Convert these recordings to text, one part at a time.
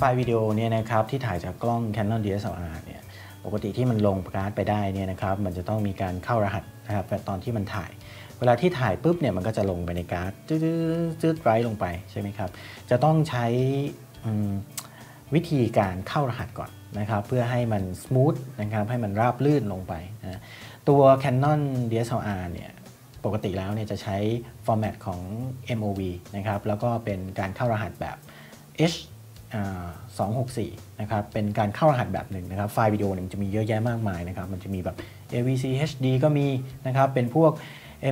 ไฟล์วิดีโอเนี่ยนะครับที่ถ่ายจากกล้อง Canon DSLR เนี่ยปกติที่มันลงการ์ดไปได้เนี่ยนะครับมันจะต้องมีการเข้ารหัสนะครับตอนที่มันถ่าย เวลาที่ถ่ายปุ๊บเนี่ยมันก็จะลงไปในการ์ดจืดจืดไรลงไปใช่ไหมครับจะต้องใช้วิธีการเข้ารหัสก่อนนะครับเพื่อให้มันส o t h นะครับให้มันราบลื่นลงไปนะตัว Canon DSLR เนี่ยปกติแล้วเนี่ยจะใช้ฟอร์แมตของ MOV นะครับแล้วก็เป็นการเข้ารหัสแบบ H 264 นะครับ เป็นการเข้ารหัสแบบหนึ่งนะครับ ไฟล์วิดีโอเนี่ยมันจะมีเยอะแยะมากมายนะครับ มันจะมีแบบ AVC HD ก็มีนะครับ เป็นพวก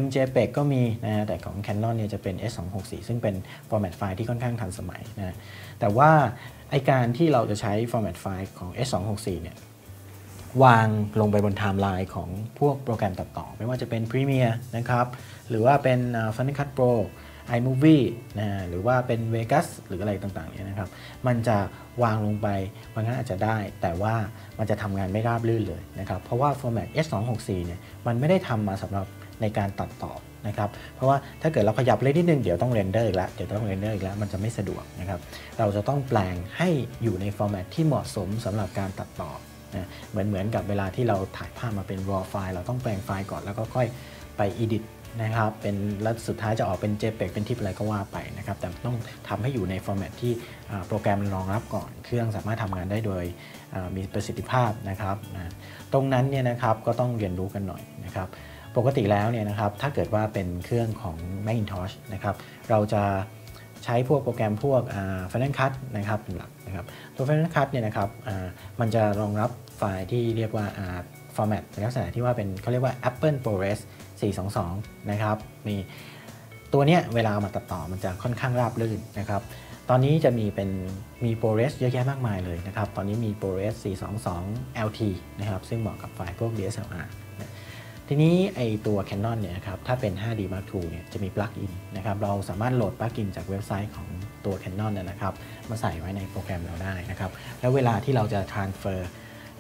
MJPEG ก็มีนะ แต่ของ Canon เนี่ยจะเป็น S264 ซึ่งเป็นฟอร์แมตไฟล์ที่ค่อนข้างทันสมัยนะ แต่ว่าไอการที่เราจะใช้ฟอร์แมตไฟล์ของ S264 เนี่ยวางลงไปบนไทม์ไลน์ของพวกโปรแกรมตัดต่อ ไม่ว่าจะเป็น Premiere นะครับ หรือว่าเป็น Final Cut Pro iMovie นะหรือว่าเป็น Vegas หรืออะไรต่างๆเนี่ยนะครับ มันจะวางลงไปบางครั้งอาจจะได้ แต่ว่ามันจะทำงานไม่ราบรื่นเลยนะครับ เพราะว่า format H264 เนี่ยมันไม่ได้ทำมาสำหรับในการตัดต่อนะครับ เพราะว่าถ้าเกิดเราขยับเลยนิดนึงเดี๋ยวต้องเรนเดอร์อีกแล้วเดี๋ยวต้องเรนเดอร์อีกแล้วมันจะไม่สะดวกนะครับ เราจะต้องแปลงให้อยู่ในฟอร์แมตที่เหมาะสมสำหรับการตัดต่อนะเหมือนเหมือนกับเวลาที่เราถ่ายภาพมาเป็น raw ไฟล์เราต้องแปลงไฟล์ก่อนแล้วก็ค่อยไป edit นะครับเป็นแล้วสุดท้ายจะออกเป็น JPEG เป็นทิปอะไรก็ว่าไปนะครับแต่ต้องทำให้อยู่ในฟอร์แมตที่โปรแกรมมันรองรับก่อน เครื่องสามารถทำงานได้โดยมีประสิทธิภาพนะครับนะตรงนั้นเนี่ยนะครับก็ต้องเรียนรู้กันหน่อยนะครับปกติแล้วเนี่ยนะครับถ้าเกิดว่าเป็นเครื่องของ Macintosh นะครับเราจะใช้พวกโปรแกรมพวก Final Cut นะครับเป็นหลักนะครับตัว Final Cut เนี่ยนะครับมันจะรองรับไฟล์ที่เรียกว่า ฟอร์แมตในลักษณะที่ว่าเป็นเขาเรียกว่า Apple ProRes 422 นะครับมีตัวเนี้ยเวลามาตัดต่อมันจะค่อนข้างราบรื่นนะครับ ตอนนี้จะมีเป็นมี ProRes เยอะแยะมากมายเลยนะครับ ตอนนี้มี ProRes 422 LT นะครับ ซึ่งเหมาะกับไฟล์พวก DSLR นะทีนี้ไอตัว Canon เนี่ยครับถ้าเป็น 5D Mark II เนี่ยจะมีปลั๊กอินนะครับเราสามารถโหลดปลั๊กอินจากเว็บไซต์ของตัว Canon นะครับมาใส่ไว้ในโปรแกรมเราได้นะครับ แล้วเวลาที่เราจะ transfer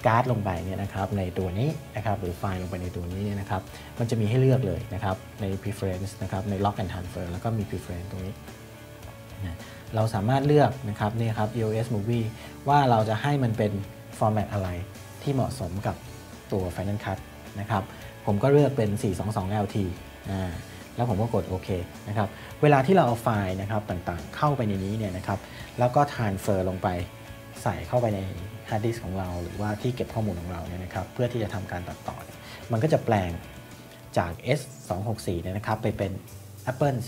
การ์ดลงไปเนี่ยนะครับในตัวนี้นะครับหรือไฟล์ลงไปในตัวนี้เนี่ยนะครับมันจะมีให้เลือกเลยนะครับใน preference นะครับใน lock and transfer แล้วก็มี preference ตรงนี้นะเราสามารถเลือกนะครับนี่ครับ EOS Movie ว่าเราจะให้มันเป็น format อะไรที่เหมาะสมกับตัว Final Cut นะครับผมก็เลือกเป็น 422 LT อ่าแล้วผมก็กดโอเคนะครับ เวลาที่เราเอาไฟล์นะครับต่างๆเข้าไปในนี้เนี่ยนะครับ แล้วก็ transfer ลงไป ใส่เข้าไปในฮาร์ดดิสของเรา หรือว่าที่เก็บข้อมูลของเราเนี่ยนะครับเพื่อที่จะทำการตัดต่อ มันก็จะแปลงจาก S 2 6 4 เนี่ยนะครับไปเป็น Apple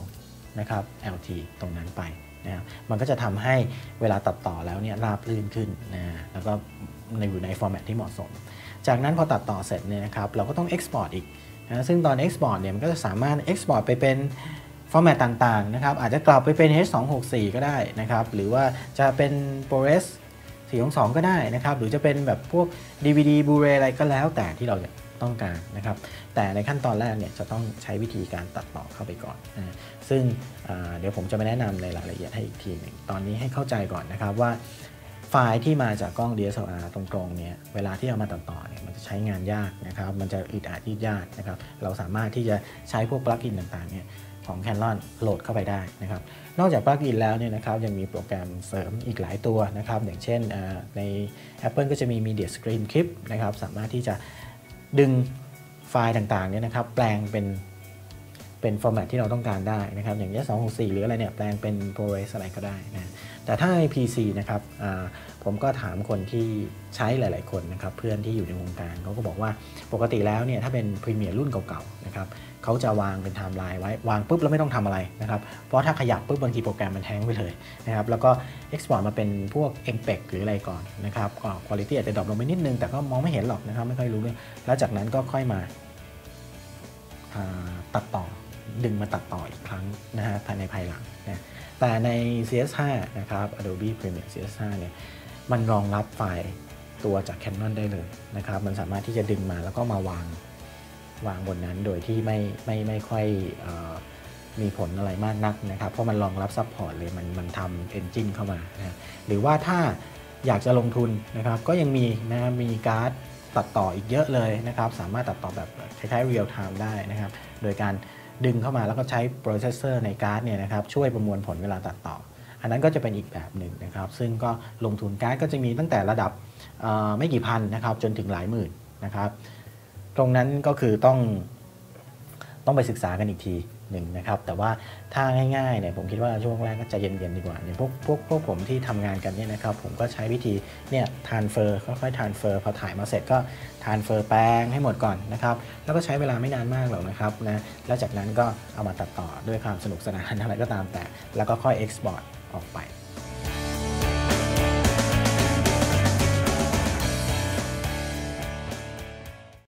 422 นะครับ LT ตรงนั้นไปนะมันก็จะทำให้เวลาตัดต่อแล้วเนี่ยราบลื่นขึ้นนะแล้วก็ในอยู่ในฟอร์แมตที่เหมาะสม จากนั้นพอตัดต่อเสร็จเนี่ยนะครับเราก็ต้อง Export อีกนะซึ่งตอน Export เนี่ยมันก็จะสามารถ Export ไปเป็น ฟอร์แมตต่างๆนะครับอาจจะกลับไปเป็น H264 ก็ได้นะครับหรือว่าจะเป็น ProRes 4อง2ก็ได้นะครับหรือจะเป็นแบบพวก DVD Blu-ray อะไรก็แล้วแต่ที่เราต้องการนะครับแต่ในขั้นตอนแรกเนี่ยจะต้องใช้วิธีการตัดต่อเข้าไปก่อนนะซึ่งเดี๋ยวผมจะมาแนะนำในรายละเอียดให้อีกทีหนึ่งตอนนี้ให้เข้าใจก่อนนะครับว่าไฟล์ที่มาจากกล้อง DSLR ตรงๆเนี่ยเวลาที่เอามาตัดต่อเนี่ยมันจะใช้งานยากนะครับมันจะอึดอัดยืดยากนะครับเราสามารถที่จะใช้พวกปลั๊กอินต่างๆเนี่ย ของ Canon โหลดเข้าไปได้นะครับนอกจากปลั๊กอินแล้วเนี่ยนะครับยังมีโปรแกรมเสริมอีกหลายตัวนะครับอย่างเช่นใน Apple ก็จะมี Media Screen Clip นะครับสามารถที่จะดึงไฟล์ต่างๆเนี่ยนะครับแปลงเป็นเป็นฟอร์แมตที่เราต้องการได้นะครับอย่างเนี้264 หรืออะไรเนี่ยแปลงเป็น ProRes อะไรก็ได้นะแต่ถ้าใน PC นะครับ ผมก็ถามคนที่ใช้หลาย ๆ คนนะครับเพื่อนที่อยู่ในวงการเขาก็บอกว่าปกติแล้วเนี่ยถ้าเป็น Premiere รุ่นเก่า ๆ นะครับเขาจะวางเป็นไทม์ไลน์ไว้ วางปุ๊บแล้วไม่ต้องทำอะไรนะครับเพราะถ้าขยับปุ๊บบางทีโปรแกรมมันแท้งไปเลยนะครับแล้วก็ Export มาเป็นพวก MPEG หรืออะไรก่อนนะครับก็คุณภาพอาจจะดรอปลงไปนิดนึง แต่ก็มองไม่เห็นหรอกนะครับไม่ค่อยรู้เรื่องแล้วจากนั้นก็ค่อยมาตัดต่อดึงมาตัดต่ออีกครั้งนะฮะภายในภายหลังนะแต่ใน CS5 นะครับ Adobe Premiere CS5 เนี่ย มันรองรับไฟล์ตัวจาก Canon ได้เลยนะครับ มันสามารถที่จะดึงมาแล้วก็มาวางวางบนนั้นโดยที่ไม่ไม่ไม่ค่อยอมีผลอะไรมากนักนะครับ เพราะมันรองรับซัพพอร์ตเลยมันมันทำเอนจินเข้ามานะหรือว่าถ้าอยากจะลงทุนนะครับ ก็ยังมีนะมีการ์ดตัดต่ออีกเยอะเลยนะครับ สามารถตัดต่อแบบคล้ายๆเรียลไทม์ได้นะครับ โดยการดึงเข้ามาแล้วก็ใช้โปรเซสเซอร์ในการ์ดเนี่ยนะครับช่วยประมวลผลเวลาตัดต่อ อันนั้นก็จะเป็นอีกแบบหนึ่งนะครับ ซึ่งก็ลงทุนการ์ดก็จะมีตั้งแต่ระดับไม่กี่พันนะครับ จนถึงหลายหมื่นนะครับ ตรงนั้นก็คือต้องต้องไปศึกษากันอีกที หนึ่งนะครับ แต่ว่าถ้าง่ายๆเนี่ยผมคิดว่าช่วงแรกก็จะเย็นๆดีกว่าอย่างพวกพวกพวกผมที่ทำงานกันเนี่ยนะครับ ผมก็ใช้วิธีเนี่ยทานเฟอร์ค่อยๆทานเฟอร์พอถ่ายมาเสร็จก็ทานเฟอร์แปลงให้หมดก่อนนะครับ แล้วก็ใช้เวลาไม่นานมากหรอกนะครับนะแล้วจากนั้นก็เอามาตัดต่อด้วยความสนุกสนานอะไรก็ตามแต่ แล้วก็ค่อยเอ็กซ์พอร์ตออกไป